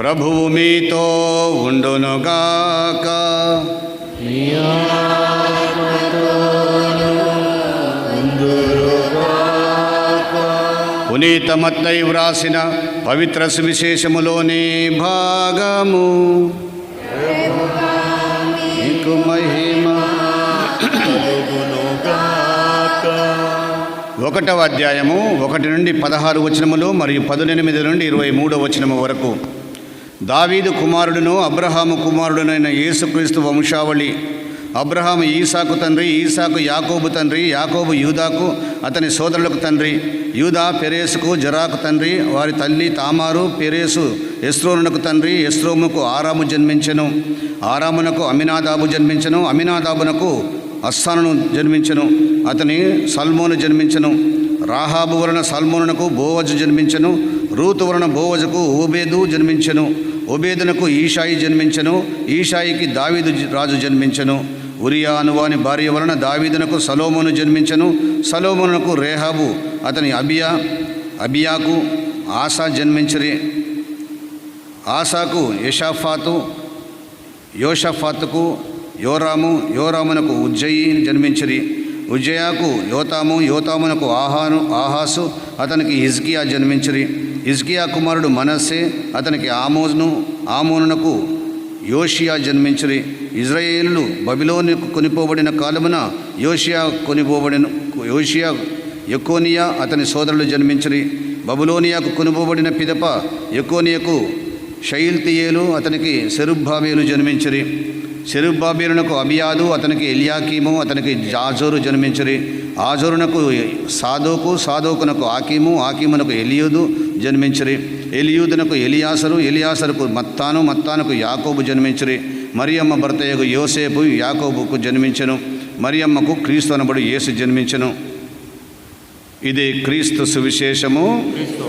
ప్రభువు మీతో ఉండునుగాక. పునీతమత్తై వ్రాసిన పవిత్ర సువిశేషములోని భాగము. మహిమ ఒకటవ అధ్యాయము ఒకటి నుండి పదహారు వచనములు మరియు పదునెనిమిది నుండి ఇరవై మూడో వచనము వరకు. దావీదు కుమారుడును అబ్రహాము కుమారుడునైన యేసుక్రీస్తు వంశావళి. అబ్రహాము ఈసాకు తండ్రి ఈసాకు యాకోబు తండ్రి యాకోబు యూదాకు అతని సోదరులకు తండ్రి. యూదా పెరేసుకు జరాకు తండ్రి వారి తల్లి తామారు పెరేసు ఎస్రోనునకు తండ్రి ఎస్రోముకు ఆరాము జన్మించెను. ఆరామునకు అమినాదాబు జన్మించెను అమినాదాబునకు అస్సాను జన్మించెను అతని సల్మోను జన్మించెను. రాహాబు వలన సల్మోనునకు బోవజు జన్మించెను రూతు వలన బోవజుకు ఓబేదు జన్మించెను. ఓబేదునకు ఈషాయి జన్మించెను. ఈషాయికి దావీదు రాజు జన్మించెను. ఉరియా అనువాని భార్య వలన దావీదునకు సలోమును జన్మించెను. సలోమునకు రేహాబు అతని అబియా అబియాకు ఆశా జన్మించరి. ఆశాకు యషాఫాతు యోషఫాతుకు యోరాము యోరామునకు ఉజ్జయి జన్మించిరి. ఉజ్జయాకు యోతాము యోతామునకు ఆహాను ఆహాసు అతనికి హిజ్కియా జన్మించిరి. హిజ్కియా కుమారుడు మనస్సే అతనికి ఆమోజ్ను ఆమోనునకు యోషియా జన్మించిరి. ఇజ్రాయేలు బబిలోనికి కొనిపోబడిన కాలమున యోషియా కొనిపోబడిన యోషియా ఎకోనియా అతని సోదరులు జన్మించిరి. బబులోనియాకు కొనుపోబడిన పిదప ఎకోనియకు షయిల్తియేలు అతనికి సెరుబ్బాబేలు జన్మించిరి. సెరుబ్బాబేలునకు అబియాదు అతనికి ఎలియాకీము అతనికి జాజోరు జన్మించిరి. ఆజోరునకు సాదోకు సాదోకునకు ఆకీము ఆకీమునకు ఎలియుదు జన్మించిరి. ఎలియూదునకు ఎలియాసరు ఎలియాసరుకు మత్తాను మత్తానుకు యాకోబు జన్మించిరి. మరియమ్మ భర్తయ్యకు యోసేపు యాకోబుకు జన్మించను. మరియమ్మకు క్రీస్తు అనబడు యేసు జన్మించను. ఇది క్రీస్తు సువిశేషము. క్రీస్తు